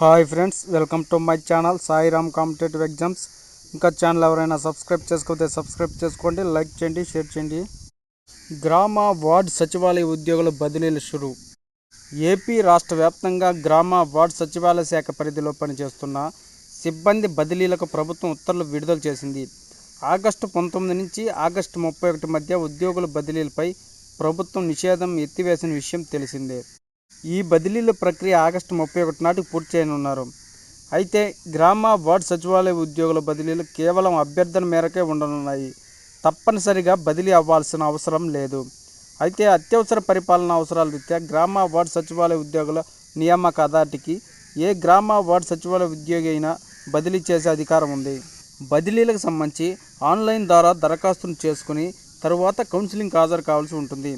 Hi friends welcome to my channel Sairam competitive exams. ఇంకా channel ఎవరైనా subscribe చేసుకోతే subscribe చేసుకోండి లైక్ చేయండి షేర్ చేయండి. గ్రామ వార్డ్ సచివాలయ ఉద్యోగుల బదిలీలు షురు. ఏపీ రాష్ట్ర వ్యాప్తంగా గ్రామ వార్డ్ సచివాలయ శాఖ పరిధిలో పనిచేస్తున్న సిబ్బంది బదిలీలకు ప్రభుత్వం ఉత్తర్వులు విడుదల చేసింది. ఆగస్టు పంతొమ్మిది నుంచి ఆగస్టు ముప్పై ఒకటి మధ్య ఉద్యోగుల బదిలీలపై ప్రభుత్వం నిషేధం ఎత్తివేసిన విషయం తెలిసిందే. ఈ బదిలీల ప్రక్రియ ఆగస్టు ముప్పై ఒకటి నాటికి పూర్తి చేయనున్నారు. అయితే గ్రామ వార్డ్ సచివాలయ ఉద్యోగుల బదిలీలు కేవలం అభ్యర్థన మేరకే ఉండనున్నాయి. తప్పనిసరిగా బదిలీ అవ్వాల్సిన అవసరం లేదు. అయితే అత్యవసర పరిపాలన అవసరాల రీత్యా గ్రామ వార్డ్ సచివాలయ ఉద్యోగుల నియామక అథారిటీకి ఏ గ్రామ వార్డ్ సచివాలయ ఉద్యోగి అయినా బదిలీ చేసే అధికారం ఉంది. బదిలీలకు సంబంధించి ఆన్లైన్ ద్వారా దరఖాస్తును చేసుకుని తరువాత కౌన్సిలింగ్ హాజరు కావాల్సి ఉంటుంది.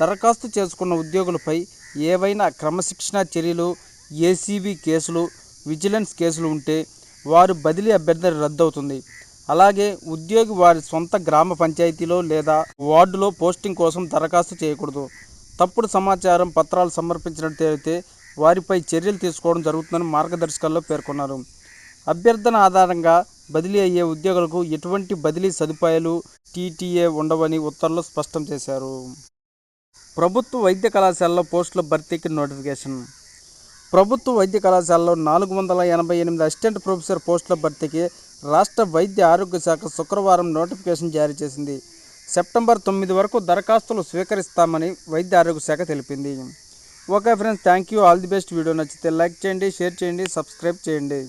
దరఖాస్తు చేసుకున్న ఉద్యోగులపై ఏవైనా క్రమశిక్షణా చర్యలు ఏసీబీ కేసులు విజిలెన్స్ కేసులు ఉంటే వారు బదిలీ అభ్యర్థన రద్దవుతుంది. అలాగే ఉద్యోగి వారి సొంత గ్రామ పంచాయతీలో లేదా వార్డులో పోస్టింగ్ కోసం దరఖాస్తు చేయకూడదు. తప్పుడు సమాచారం పత్రాలు సంవర్పించినట్టు అయితే వారిపై చర్యలు తీసుకోవడం జరుగుతుందని మార్గదర్శకాల్లో పేర్కొన్నారు. అభ్యర్థన ఆధారంగా బదిలీ అయ్యే ఉద్యోగులకు ఎటువంటి బదిలీ సదుపాయాలు టీటీఏ ఉండవని ఉత్తర్వులు స్పష్టం చేశారు. ప్రభుత్వ వైద్య కళాశాలలో పోస్టుల భర్తీకి నోటిఫికేషన్. ప్రభుత్వ వైద్య కళాశాలలో నాలుగు వందల ఎనభై ఎనిమిది అసిస్టెంట్ ప్రొఫెసర్ పోస్టుల భర్తీకి రాష్ట్ర వైద్య ఆరోగ్య శాఖ శుక్రవారం నోటిఫికేషన్ జారీ చేసింది. సెప్టెంబర్ తొమ్మిది వరకు దరఖాస్తులు స్వీకరిస్తామని వైద్య ఆరోగ్య శాఖ తెలిపింది. Okay friends thank you all the best. Video నచ్చితే లైక్ చేయండి షేర్ చేయండి సబ్స్క్రైబ్ చేయండి.